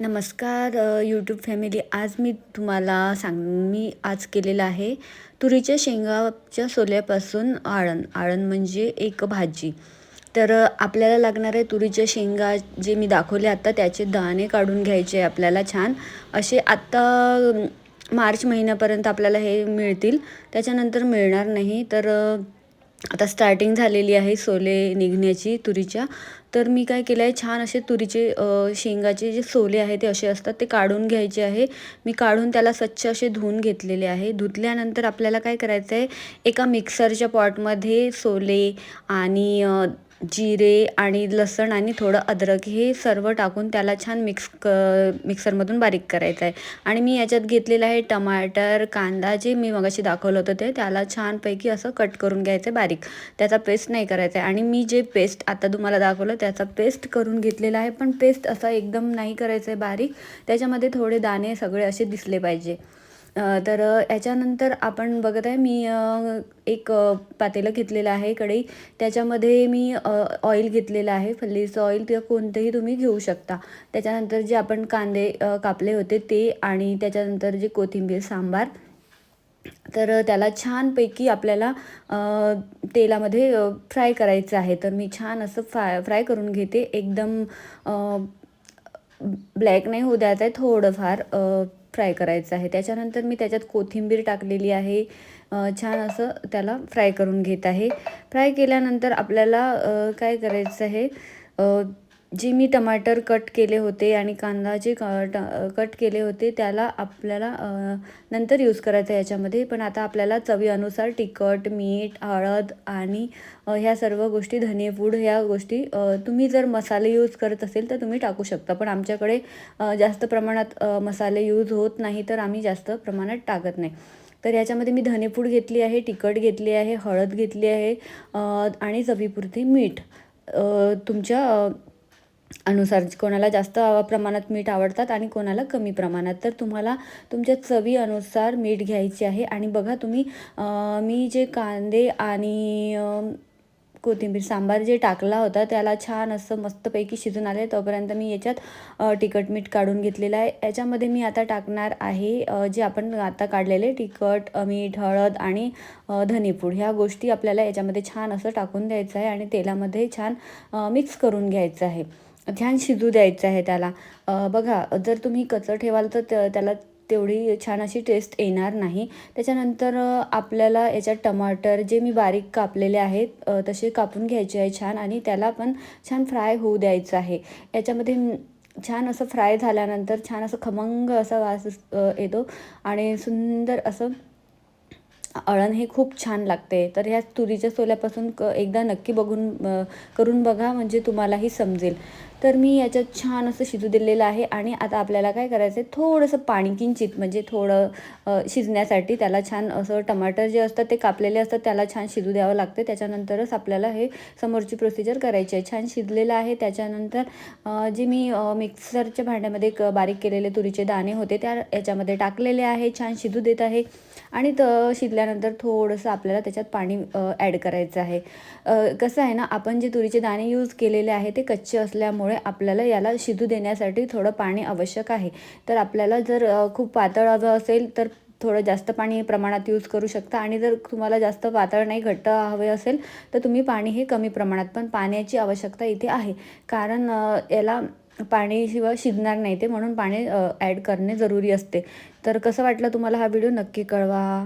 नमस्कार YouTube family आज मी तुम्हाला सांग मी आज केलेलं आहे तुरीच्या शेंगाच्या सोल्यापासून आळण. आळण म्हणजे एक भाजी. तर आपल्याला लागणार आहे तुरीच्या शेंगा जे मी दाखवले आत्ता त्याचे दाणे काढून घ्यायचे आपल्याला छान. असे आत्ता मार्च महिन्यापर्यंत आपल्याला हे मिळतील. त्याच्यानंतर मिळणार नाही. तर आता स्टार्टिंग झालेली आहे सोले निघण्याची तुरीच्या. तर मी काय केलं आहे छान असे तुरीचे शेंगाचे जे सोले आहे ते असे असतात ते काढून घ्यायचे आहे. मी काढून त्याला स्वच्छ असे धुवून घेतलेले आहे. धुतल्यानंतर आपल्याला काय करायचं आहे एका मिक्सरच्या पॉटमध्ये सोले आणि जिरे आणि लसण आणि थोडं अद्रक हे सर्व टाकून त्याला छान मिक्स क मिक्सरमधून बारीक करायचं आहे आणि मी याच्यात घेतलेलं आहे टमाटर कांदा जे मी मगाशी दाखवलं होतं ते त्याला छानपैकी असं कट करून घ्यायचं आहे बारीक. त्याचा पेस्ट नाही करायचा आहे आणि मी जे पेस्ट आता तुम्हाला दाखवलं त्याचा पेस्ट करून घेतलेला आहे पण पेस्ट असा एकदम नाही करायचं आहे बारीक. त्याच्यामध्ये थोडे दाणे सगळे असे दिसले पाहिजे. तर याच्यानंतर आपण बघत आहे मी एक पातेलं घेतलेलं आहे कढई. त्याच्यामध्ये मी ऑईल ऑइल घेतलेलं आहे. फल्लीचं ऑइल ते कोणतंही तुम्ही घेऊ शकता. त्याच्यानंतर जे आपण कांदे कापले होते ते आणि त्याच्यानंतर जे कोथिंबीर सांबार. तर त्याला छानपैकी आपल्याला तेलामध्ये फ्राय करायचं आहे. तर मी छान असं फ्राय फ्राय करून घेते. एकदम ब्लॅक नाही होऊ द्यायचं आहे. थोडंफार फ्राय करायचं आहे. त्याच्यानंतर मी त्याच्यात कोथिंबीर टाकलेली आहे. छान असं त्याला फ्राय करून घेत आहे. फ्राय केल्यानंतर आपल्याला काय करायचं आहे? जे मी टमाटर कट केले होते आणि कांदा जे क कट केले होते त्याला आपल्याला नंतर यूज करायचं आहे याच्यामध्ये. पण आता आपल्याला चवीनुसार तिखट मीठ हळद आणि ह्या सर्व गोष्टी धनेपूड ह्या गोष्टी तुम्ही जर मसाले यूज करत असेल तर तुम्ही टाकू शकता. पण आमच्याकडे जास्त प्रमाणात मसाले यूज होत नाही तर आम्ही जास्त प्रमाणात टाकत नाही. तर याच्यामध्ये मी धनेपूड घेतली आहे तिखट घेतली आहे हळद घेतली आहे आणि चवीपुरती मीठ. तुमच्या अनुसार कोणाला जास्त प्रमाणात मीठ आवडतात आणि कोणाला कमी प्रमाणात. तर तुम्हाला तुमच्या चवीनुसार मीठ घ्यायचे आहे आणि बघा तुम्ही मी जे कांदे आणि कोथिंबीर सांबार जे टाकला होता त्याला छान असं मस्तपैकी शिजून आले. तोपर्यंत मी याच्यात तिखट मीठ काढून घेतलेलं आहे. याच्यामध्ये मी आता टाकणार आहे जे आपण आता काढलेले तिखट मीठ हळद आणि धनेपूड. ह्या गोष्टी आपल्याला याच्यामध्ये छान असं टाकून द्यायचं आहे आणि तेलामध्ये छान मिक्स करून घ्यायचं आहे. छान शिजू द्यायचं आहे त्याला. बघा जर तुम्ही कच्चं ठेवाल तर त्या- त्याला तेवढी छान अशी टेस्ट येणार नाही. त्याच्यानंतर आपल्याला याच्यात टमाटर जे मी बारीक कापलेले आहेत तसे कापून घ्यायचे आहे छान आणि त्याला पण छान फ्राय होऊ द्यायचं आहे. याच्यामध्ये छान असं फ्राय झाल्यानंतर छान असं खमंग असा वास येतो आणि सुंदर असं अळण हे खूप छान लागते. तर ह्या तुरीच्या सोल्यापासून क एकदा नक्की बघून करून बघा म्हणजे तुम्हालाही समजेल. तर मी याच्यात छान असं शिजू दिलेलं आहे आणि आता आपल्याला काय करायचं आहे थोडंसं पाणी किंचित म्हणजे थोडं शिजण्यासाठी त्याला छान असं टमाटर जे असतात ते कापलेले असतात त्याला छान शिजू द्यावं लागते. त्याच्यानंतरच आपल्याला हे समोरची प्रोसिजर करायची आहे. छान शिजलेलं आहे. त्याच्यानंतर जे मी मिक्सरच्या भांड्यामध्ये क बारीक केलेले तुरीचे दाणे होते त्या याच्यामध्ये टाकलेले आहे. छान शिजू देत आहे. आणि त शिजल्यानंतर थोडंसं आपल्याला त्याच्यात पाणी ॲड करायचं आहे. कसं आहे ना आपण जे तुरीचे दाणे यूज केलेले आहे ते कच्चे असल्यामुळे आपल्याला याला शिजू देण्यासाठी थोडं पाणी आवश्यक आहे. तर आपल्याला जर खूप पातळ हवं असेल तर थोडं जास्त पाणी प्रमाणात यूज करू शकता. आणि जर तुम्हाला जास्त पातळ नाही घट्ट हवे असेल तर तुम्ही पाणी हे कमी प्रमाणात पण पाण्याची आवश्यकता इथे आहे. कारण याला पाणीशिवाय शिजणार नाही ते म्हणून पाणी ॲड करणे जरुरी असते. तर कसं वाटलं तुम्हाला हा व्हिडिओ नक्की कळवा.